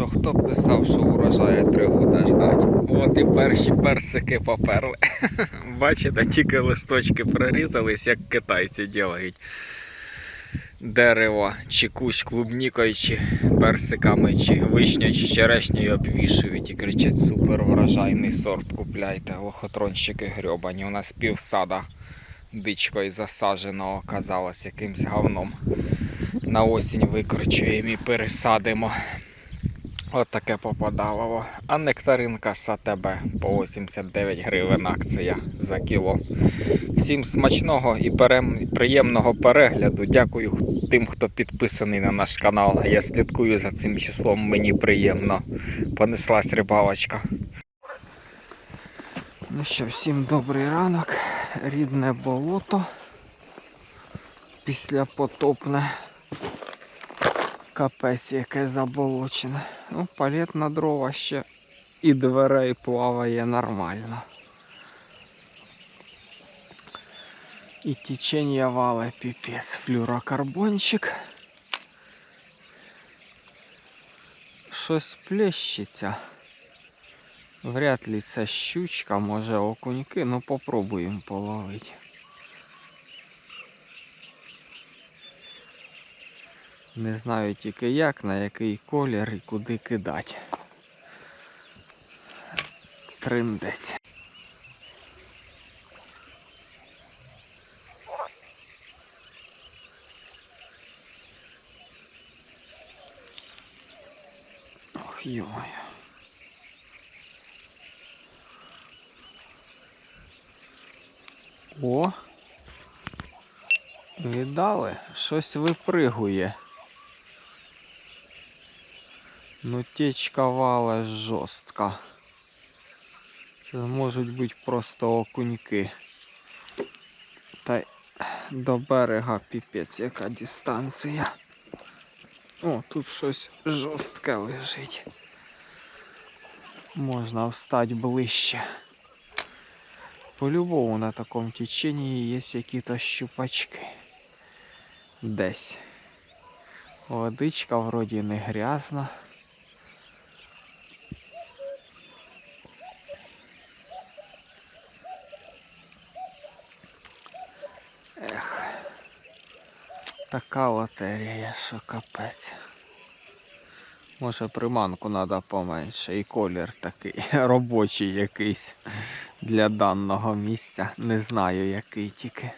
що хто писав, що урожає три года ждать. От і перші персики поперли. Бачите, тільки листочки прорізались, як китайці ділають. Дерево, чи кущ клубнікою, чи персиками, чи вишню, чи черешнею обвішують і кричать супер врожайний сорт купляйте. Лохотронщики грьобані. У нас півсада дичкою засадженого оказалось якимсь говном. На осінь викорчуємо і пересадимо. От таке попадало. А нектаринка САТБ по 89 гривень акція за кіло. Всім смачного і приємного перегляду. Дякую тим, хто підписаний на наш канал. Я слідкую за цим числом, мені приємно. Понеслась рибалочка. Ну що, всім добрий ранок. Рідне болото. Після потопне. Капець яке заболочене. Ну, палет на дрова ще і дверей плаває нормально. І течення вале піпець. Флюрокарбончик. Щось плещеться. Вряд ли це щучка, може окуньки, ну попробуємо половити. Не знаю тільки як, на який колір і куди кидати. Триндець. Ох, йомаю. О! Віддали? Щось випригує. Ну течка вала жорстка. Це можуть бути просто окуньки. Та до берега піпець яка дистанція. О, тут щось жорстке лежить. Можна встати ближче. По-любому на такому теченні є якісь щупачки. Десь. Водичка вроді не грязна. Ех, така лотерея, що капець. Може приманку треба поменше і колір такий робочий якийсь для даного місця. Не знаю який тільки.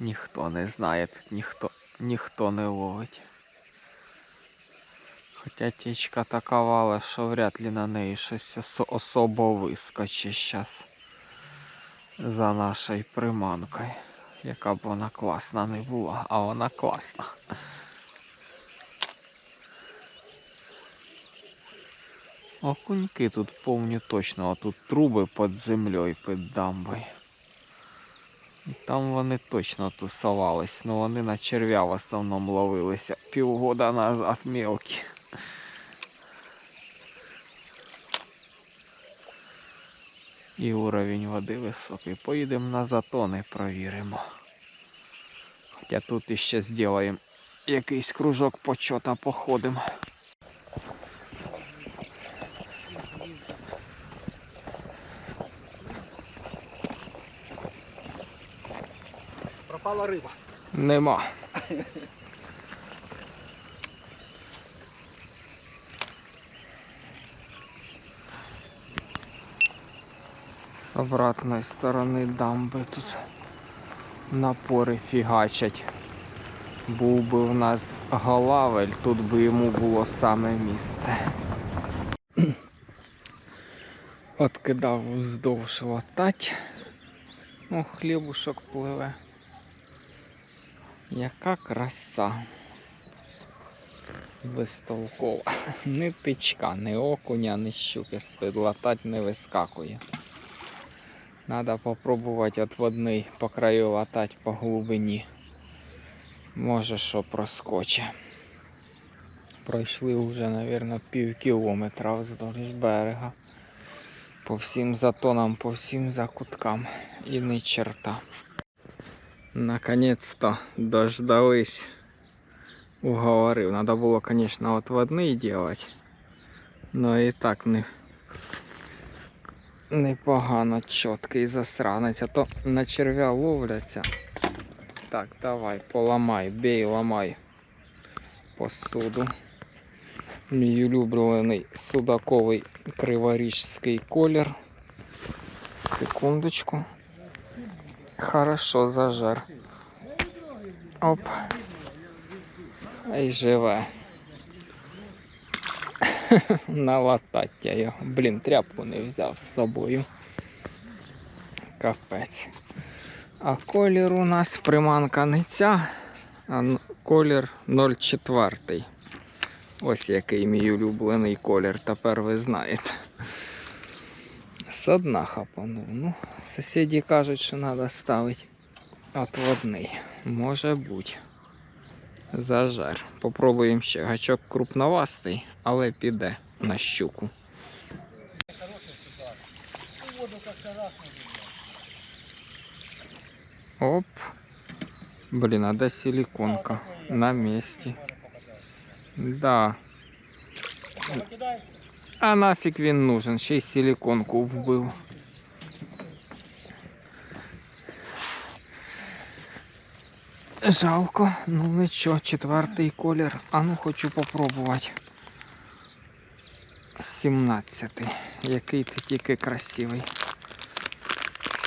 Ніхто не знає, тут ніхто, ніхто не ловить. Хоча тічка така вала, що вряд ли на неї щось осо- особо вискочить зараз за нашою приманкою. Яка б вона класна не була, а вона класна. Окуньки тут помню точно, а тут труби під землею, під дамбою. І там вони точно тусувались, але вони на черв'я в основному ловилися півгода назад мелкі. І уровень води високий. Поїдемо на затони, провіримо. Хоча тут іще зробимо якийсь кружок почота походимо. Пропала риба. Нема. З обратної сторони дамби тут напори фігачать. Був би в нас голавель, тут би йому було саме місце. От кидав вздовж латать. О, хлібушок пливе. Яка краса. Безтолкова. Ні тичка, ні окуня, ні щуки з-під латать не вискакує. Надо попробувати отводний по краю латать по глибині. Може, що проскоче. Пройшли вже, мабуть, пів кілометра вздовж берега. По всім затонам, по всім закуткам. І ні черта. Наконец-то дождались. Уговорил. Надо было, конечно, отводные делать. Ну і так не. Непогано чіткий засранець, а то на черв'я ловляться. Так, давай, поламай, бей, ламай посуду. Мій улюблений судаковий криворіжський колір. Секундочку. Хорошо зажер. Оп. І живе. Налатать я його. Блін, тряпку не взяв з собою. Капець. А колір у нас приманка не ця, а колір 04. Ось який мій улюблений колір, тепер ви знаєте. З дна хапанув. Ну, сусіді кажуть, що треба ставити отводний. Може бути. Зажар. Попробуємо ще. Гачок крупновастий, але піде на щуку. Оп. Блін, а де силиконка? На місці. Да. А нафіг він нужен, ще й силиконку вбив. Жалко, ну нічого, четвертий колір. А ну хочу попробувати. 17. Який ти тільки красивий.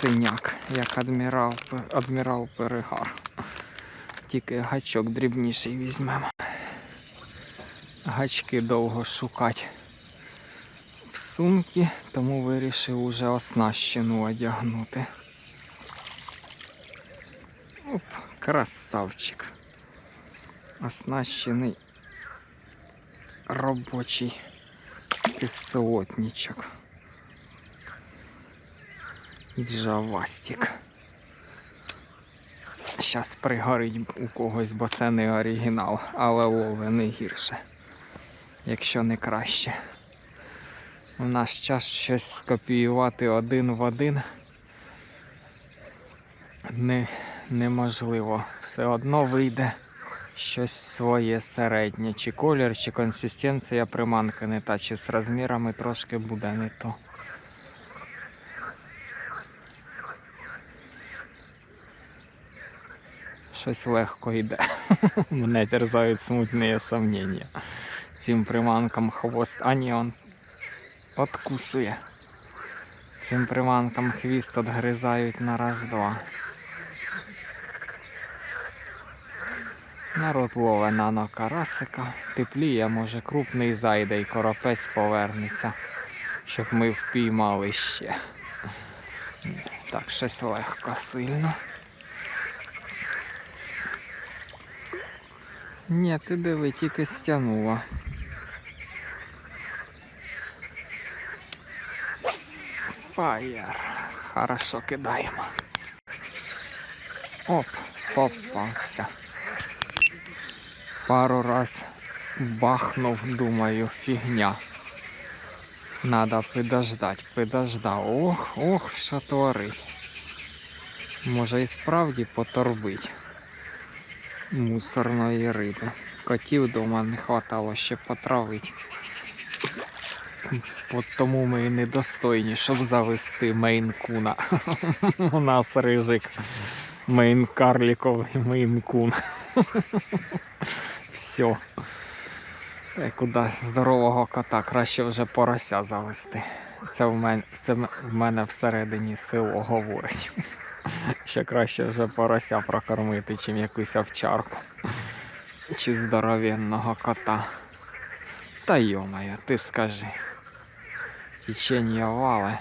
Синяк, як адмірал, адмірал Перегар. Тільки гачок дрібніший візьмемо. Гачки довго шукати в сумки, тому вирішив уже оснащену одягнути. Оп, красавчик. Оснащений робочий кислотничок. Джавастик. Щас пригорить у когось, бо це не оригінал, але лови не гірше, якщо не краще. У наш час щось скопіювати один в один не, неможливо. Все одно вийде щось своє середнє. Чи колір, чи консистенція приманки не та, чи з розмірами трошки буде не то. Щось легко йде. Мене терзають смутні сомнення. Цим приманкам хвост. А он откусує. Цим приманкам хвіст отгризають на раз-два. Народ лове нано карасика. Тепліє, може, крупний зайде і коропець повернеться, щоб ми впіймали ще. Так, щось легко сильно. Ні, ти диви, тільки стягнула. Фаєр. Хорошо кидаємо. Оп, попався. Пару раз бахнув, думаю, фігня. Надо подождать, подождав. Ох, ох, що творить. Може і справді поторбить мусорної риби. Котів вдома не хватало ще потравити. От тому ми і недостойні, щоб завести мейнкуна. У нас рижик. Мейн карліковий мейнкун. Все. Та й здорового кота краще вже порося завести. Це в мене, це в мене всередині село говорить. Ще краще вже порося прокормити, чим якусь овчарку. Чи здоровенного кота. Та йомає, ти скажи. Течення вале.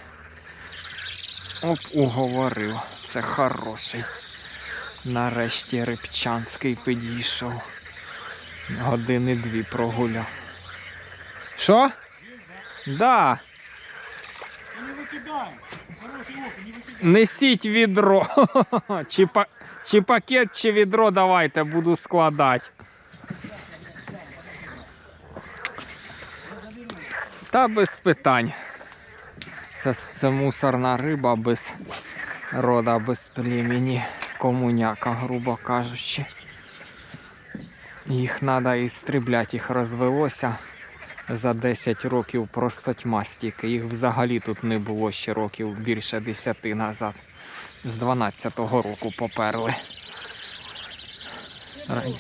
Оп, уговорив. Це хороший. Нарешті рибчанський підійшов. Години дві прогуляв. Що? Да. Не викидай! Несіть відро. Чи, па... чи пакет, чи відро давайте буду складати. Та без питань. Це, це мусорна риба без рода, без племені, комуняка, грубо кажучи. Їх треба істрібляти, їх розвелося за 10 років просто тьма стільки. Їх взагалі тут не було ще років більше 10 назад. З 12-го року поперли. Рань-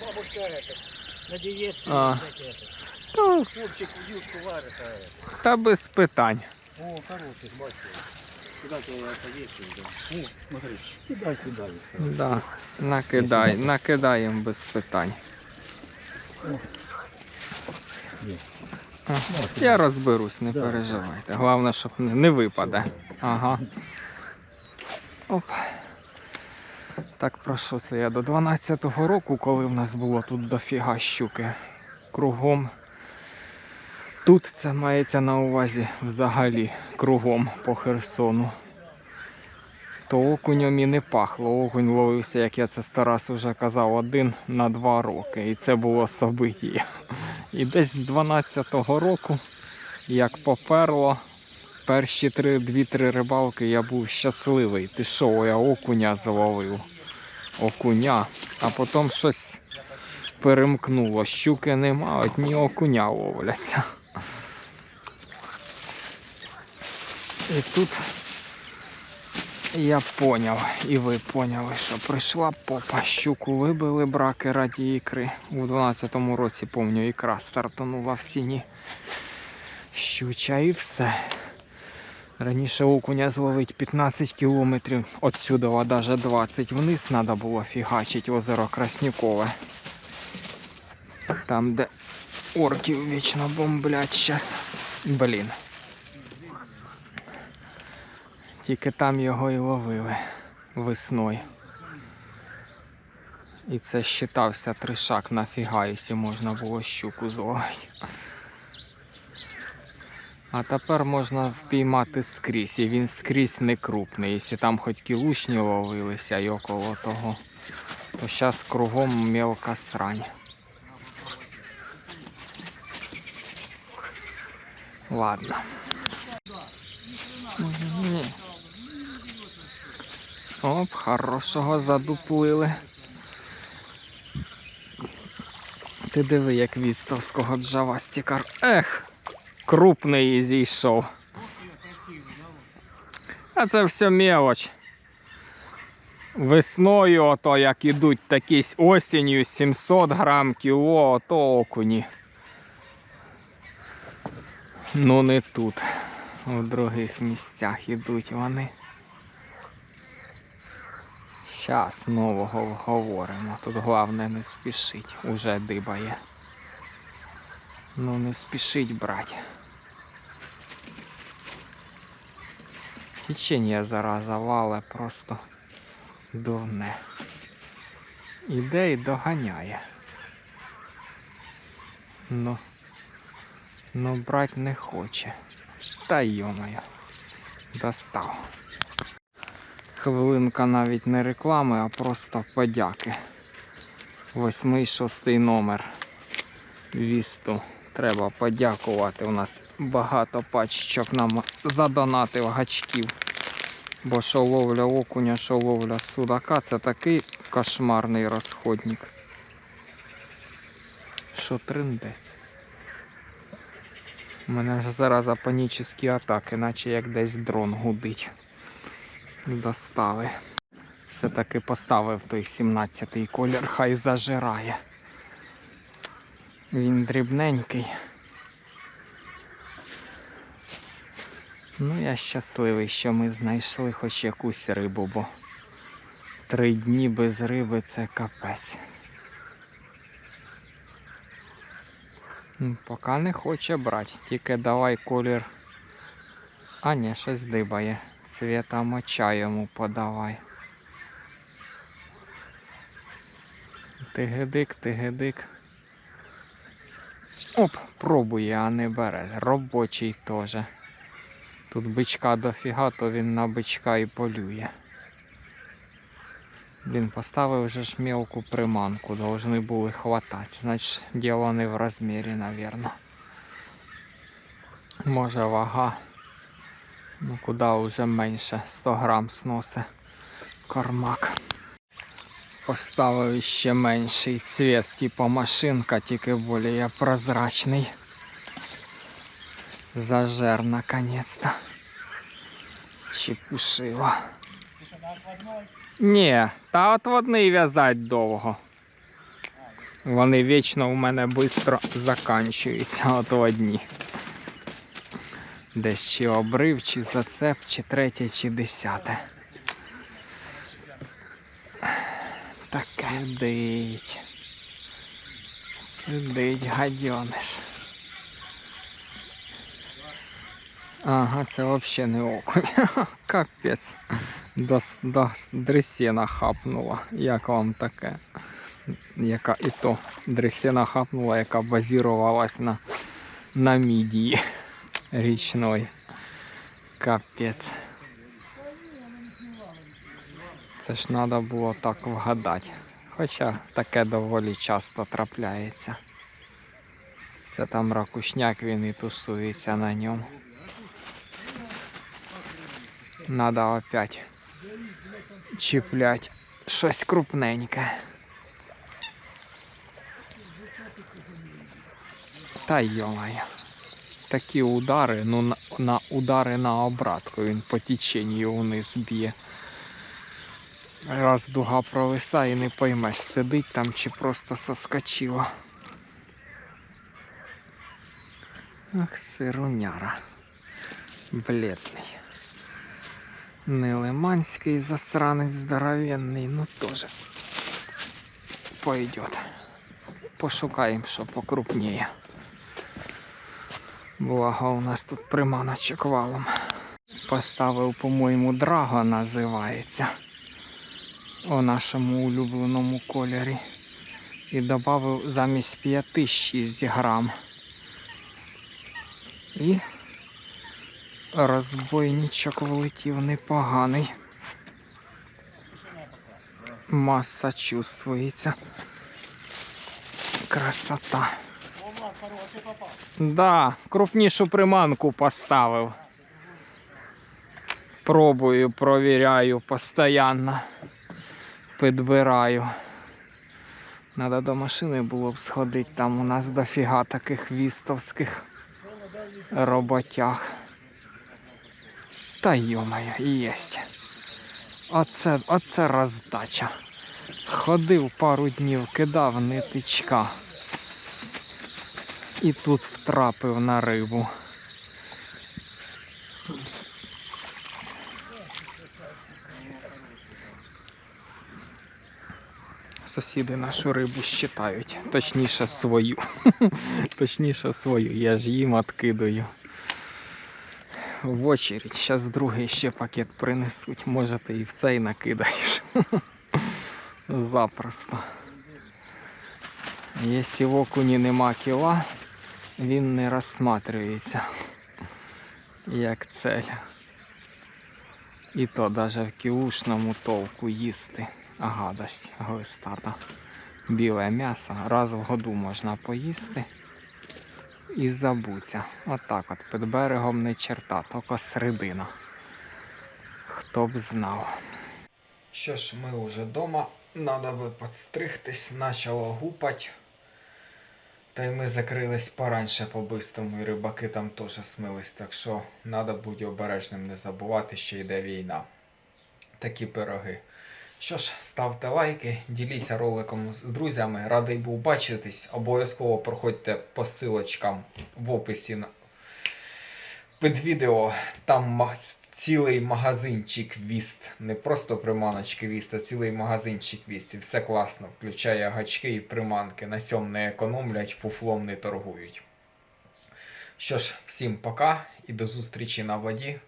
Бабушка это, на диете. А. всякие это. Та, Хлопчик юшку варит. а это. та без питань. О, хороший, батько. Кидай. Виталий. Да, накидай, накидаємо без питань. А, Я розберусь, не переживайте. Головне, щоб не, не випаде. Ага. Оп. Так, про що це я? До 12-го року, коли в нас було тут дофіга щуки. Кругом. Тут це мається на увазі взагалі кругом по Херсону. То окунем і не пахло. Окунь ловився, як я це старас уже казав, один на два роки. І це було собиття. І десь з 12-го року, як поперло, перші три, дві-три рибалки я був щасливий. Пішов, я окуня зловив. Окуня. А потім щось перемкнуло. Щуки нема, одні окуня ловляться. І тут я поняв, і ви поняли, що прийшла попа, щуку вибили браки раді ікри. У 12-му році, помню, ікра стартанула в ціні. Щуча і все. Раніше окуня зловить 15 кілометрів, отсюда даже 20 вниз треба було фігачить озеро Краснюкове. Там, де орків вічно бомблять щас. Блін. Тільки там його і ловили весною. І це считався тришак нафіга, якщо можна було щуку зловити. А тепер можна впіймати скрізь, і він скрізь не крупний. Якщо там хоч кілушні ловилися і около того, то зараз кругом мелка срань. Ладно. Ні. Оп, хорошого задуплили. Ти диви, як вістовського джавастікар. Ех, крупний зійшов. А це все мелоч. Весною, ото як ідуть такі с- осінню 700 грам кіло, ото окуні. Ну не тут. У других місцях ідуть вони. Щас нового вговоримо. Тут головне не спішить, уже дибає. Ну не спішить брать. Течення зараза вале просто дурне. Іде і доганяє. Ну, ну брать не хоче. Та йомаю. Достав. Хвилинка навіть не реклами, а просто подяки. Восьмий, шостий номер. Вісту. Треба подякувати. У нас багато пачечок нам задонатив гачків. Бо що ловля окуня, що ловля судака, це такий кошмарний розходник. Що триндець. У мене ж зараз панічні атаки, наче як десь дрон гудить. Достали. Все-таки поставив той 17-й колір, хай зажирає. Він дрібненький. Ну, я щасливий, що ми знайшли хоч якусь рибу, бо три дні без риби це капець. Ну, Поки не хоче брати, тільки давай колір. А ні, щось дибає. Свята моча йому подавай. Тигидик, тигидик. Оп, пробує, а не бере. Робочий теж. Тут бичка дофіга, то він на бичка і полює. Блін, поставив вже ж мелку приманку, должны були хватати. Значить, діло не в розмірі, навірно. Може вага. Ну куди вже менше 100 грам сносить кормак. Поставив ще менший цвіт, типу машинка, тільки більш прозрачний. Зажер наконец-то. Окладной? Ні, та от водний в'язать довго. Вони вічно у мене швидко заканчуються, от одні. Десь чи обрив, чи зацеп, чи третє, чи десяте. Таке дить. Сидить гадьониш. Ага, це взагалі не окунь. Капець. До, с- до дресіна хапнула. Як вам таке? Яка і то дресіна хапнула, яка базірувалась на, на мідії річної. Капець. Це ж треба було так вгадати. Хоча таке доволі часто трапляється. Це там ракушняк він і тусується на ньому. Надо опять чіплять щось крупненьке. Та йомає. Такі удари, ну на, на удари на обратку він по теченню вниз б'є. Раз дуга провисає, не поймеш, сидить там чи просто соскочило. Ах, сируняра. Бледний. Не лиманський засранець здоровенний, ну тоже пойдет. Пошукаємо, що покрупніє. Благо у нас тут приманочок валом. Поставив, по-моєму, драго називається. У нашому улюбленому кольорі. І додав замість 5-6 грам. І розбойничок влетів непоганий. Маса чувствується. Красота. Хороший попав. Да, крупнішу приманку поставив. Пробую, провіряю постійно. Підбираю. Надо до машини було б сходити, там у нас дофіга таких вістовських роботяг. Та йомаю, єсть. Оце, оце роздача. Ходив пару днів, кидав нитичка. І тут втрапив на рибу. Сусіди нашу рибу щитають, точніше свою. точніше свою, я ж їм откидаю. В очередь, зараз другий ще пакет принесуть, може ти і в цей накидаєш. Запросто. Якщо в окуні нема кіла, він не розсматривається як цель. І то навіть в кілушному толку їсти. А гадость глистата. Біле м'ясо раз в году можна поїсти і забуться. Отак от під берегом не черта, тільки середина. Хто б знав. Що ж, ми вже вдома, треба би підстригтись, почало гупать. Та й ми закрились пораньше по-бистрому, і рибаки там теж смились, так що треба бути обережним, не забувати, що йде війна. Такі пироги. Що ж, ставте лайки, діліться роликом з друзями. Радий був бачитись. Обов'язково проходьте по ссылочкам в описі під відео. Там цілий магазинчик віст. Не просто приманочки віст, а цілий магазинчик віст. І все класно. Включає гачки і приманки. На цьому не економлять, фуфлом не торгують. Що ж, всім пока і до зустрічі на воді.